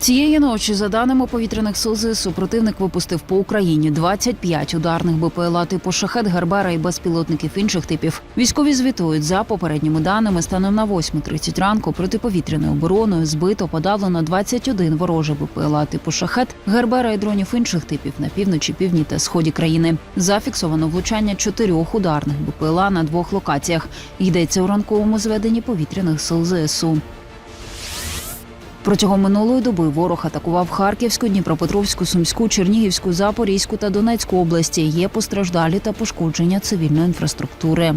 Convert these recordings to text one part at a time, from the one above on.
Цієї ночі, за даними повітряних сил ЗСУ, противник випустив по Україні 25 ударних БПЛА типу шахет, Гербера і безпілотників інших типів. Військові звітують за попередніми даними. Станом на 8.30 ранку протиповітряною обороною збито подавлено 21 ворожий БПЛА типу шахет, Гербера і дронів інших типів на півночі, півдні та сході країни. Зафіксовано влучання чотирьох ударних БПЛА на двох локаціях. Йдеться у ранковому зведенні повітряних сил ЗСУ. Протягом минулої доби ворог атакував Харківську, Дніпропетровську, Сумську, Чернігівську, Запорізьку та Донецьку області. Є постраждалі та пошкодження цивільної інфраструктури.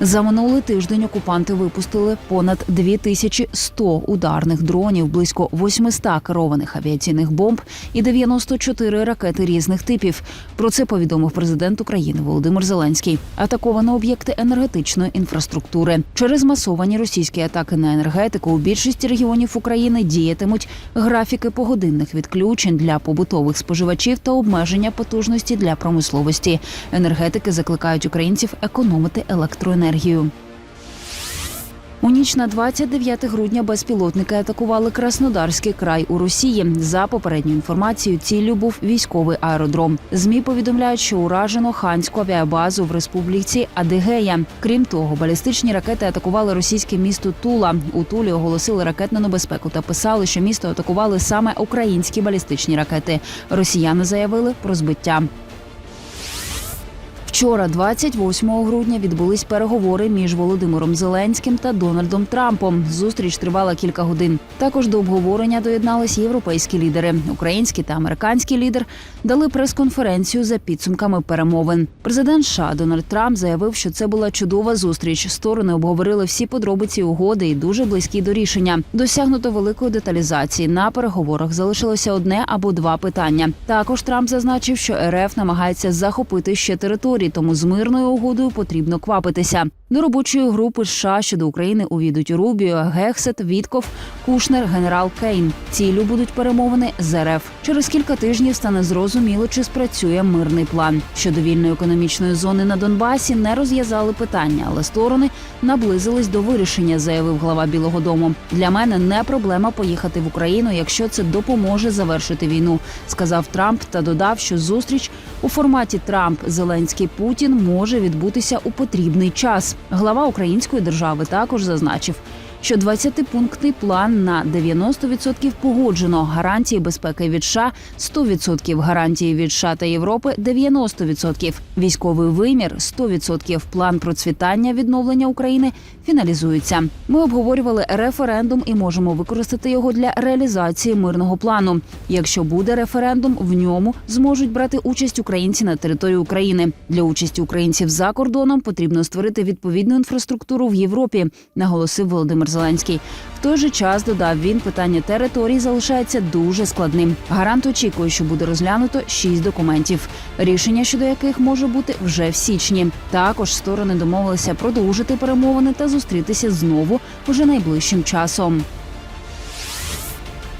За минулий тиждень окупанти випустили понад 2100 ударних дронів, близько 800 керованих авіаційних бомб і 94 ракети різних типів. Про це повідомив президент України Володимир Зеленський. Атаковано об'єкти енергетичної інфраструктури. Через масовані російські атаки на енергетику у більшості регіонів України діятимуть графіки погодинних відключень для побутових споживачів та обмеження потужності для промисловості. Енергетики закликають українців економити електроенергію. У ніч на 29 грудня безпілотники атакували Краснодарський край у Росії. За попередньою інформацією, ціллю був військовий аеродром. Змі повідомляють, що уражено ханську авіабазу в республіці Адигея. Крім того, балістичні ракети атакували російське місто Тула. У Тулі оголосили ракетну небезпеку та писали, що місто атакували саме українські балістичні ракети. Росіяни заявили про збиття. Вчора, 28 грудня, відбулись переговори між Володимиром Зеленським та Дональдом Трампом. Зустріч тривала кілька годин. Також до обговорення доєднались європейські лідери. Український та американський лідер дали прес-конференцію за підсумками перемовин. Президент США Дональд Трамп заявив, що це була чудова зустріч. Сторони обговорили всі подробиці угоди і дуже близькі до рішення. Досягнуто великої деталізації. На переговорах залишилося одне або два питання. Також Трамп зазначив, що РФ намагається захопити ще території, тому з мирною угодою потрібно квапитися. До робочої групи США щодо України увійдуть Рубіо, Гексет, Вітков, Кушнер, генерал Кейн. Цілю будуть перемовини з РФ. Через кілька тижнів стане зрозуміло, чи спрацює мирний план. Щодо вільної економічної зони на Донбасі не розв'язали питання, але сторони наблизились до вирішення, заявив глава Білого Дому. Для мене не проблема поїхати в Україну, якщо це допоможе завершити війну, сказав Трамп та додав, що зустріч у форматі Трамп Зеленський Путін може відбутися у потрібний час. Глава української держави також зазначив, що 20-пунктний план на 90% погоджено. Гарантії безпеки від США – 100%, гарантії від США та Європи – 90%, військовий вимір – 100%, план процвітання відновлення України фіналізується. Ми обговорювали референдум і можемо використати його для реалізації мирного плану. Якщо буде референдум, в ньому зможуть брати участь українці на території України. Для участі українців за кордоном потрібно створити відповідну інфраструктуру в Європі, наголосив Володимир Зеленський. В той же час додав він, питання територій залишається дуже складним. Гарант очікує, що буде розглянуто шість документів, рішення щодо яких може бути вже в січні. Також сторони домовилися продовжити перемовини та зустрітися знову уже найближчим часом.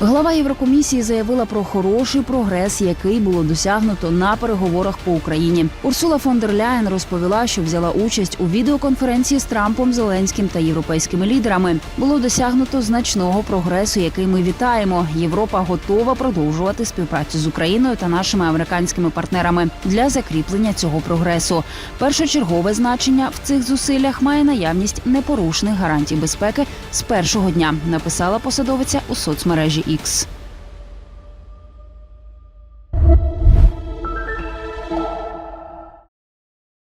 Глава Єврокомісії заявила про хороший прогрес, який було досягнуто на переговорах по Україні. Урсула фон дер Ляєн розповіла, що взяла участь у відеоконференції з Трампом, Зеленським та європейськими лідерами. Було досягнуто значного прогресу, який ми вітаємо. Європа готова продовжувати співпрацю з Україною та нашими американськими партнерами для закріплення цього прогресу. Першочергове значення в цих зусиллях має наявність непорушних гарантій безпеки з першого дня. Написала посадовиця у соцмережі X.